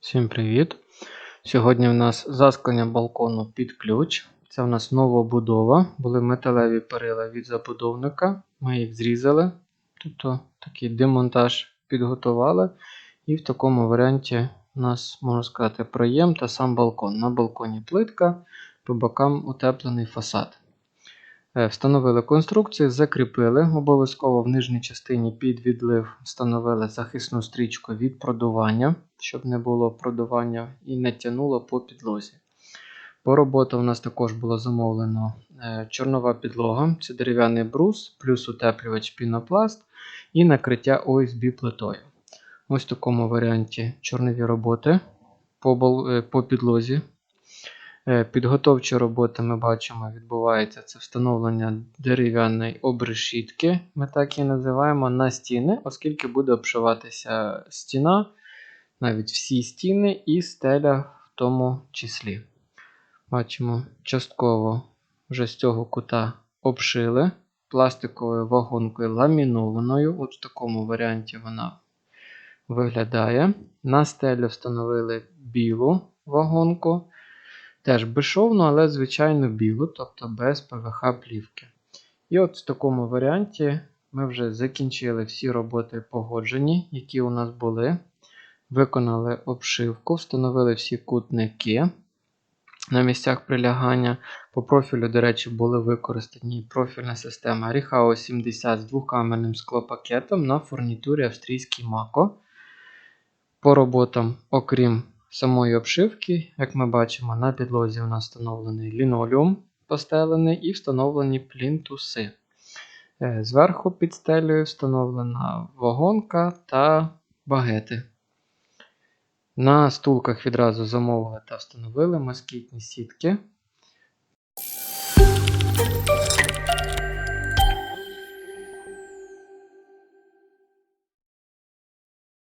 Всім привіт! Сьогодні в нас засклення балкону під ключ. Це в нас нова будова. Були металеві перила від забудовника. Ми їх зрізали. Тобто такий демонтаж підготували. І в такому варіанті у нас, можна сказати, проєм та сам балкон. На балконі плитка, по бокам утеплений фасад. Е, Встановили конструкцію, закріпили. Обов'язково в нижній частині під відлив встановили захисну стрічку від продування, щоб не було продування і не тянуло по підлозі. По роботі у нас також було замовлено е, чорнова підлога, це дерев'яний брус, плюс утеплювач пінопласт і накриття ОСБ плитою. Ось в такому варіанті чорнові роботи по, е, по підлозі. Е, Підготовчі роботи ми бачимо, відбувається це встановлення дерев'яної обрешітки, ми так її називаємо, на стіни, оскільки буде обшиватися стіна, навіть всі стіни і стеля в тому числі. Бачимо, частково вже з цього кута обшили пластиковою вагонкою ламінованою. От в такому варіанті вона виглядає. На стелю встановили білу вагонку. Теж безшовну, але звичайно білу, тобто без ПВХ плівки. І от в такому варіанті ми вже закінчили всі роботи погоджені, які у нас були. Виконали обшивку, встановили всі кутники на місцях прилягання. По профілю, до речі, були використані профільна система Rihao 70 з двокамерним склопакетом на фурнітурі австрійський Мако. По роботам, окрім самої обшивки, як ми бачимо, на підлозі у нас встановлений лінолеум постелений і встановлені плінтуси. Е, Зверху під стелею встановлена вагонка та багети. На стулках відразу замовили та встановили москітні сітки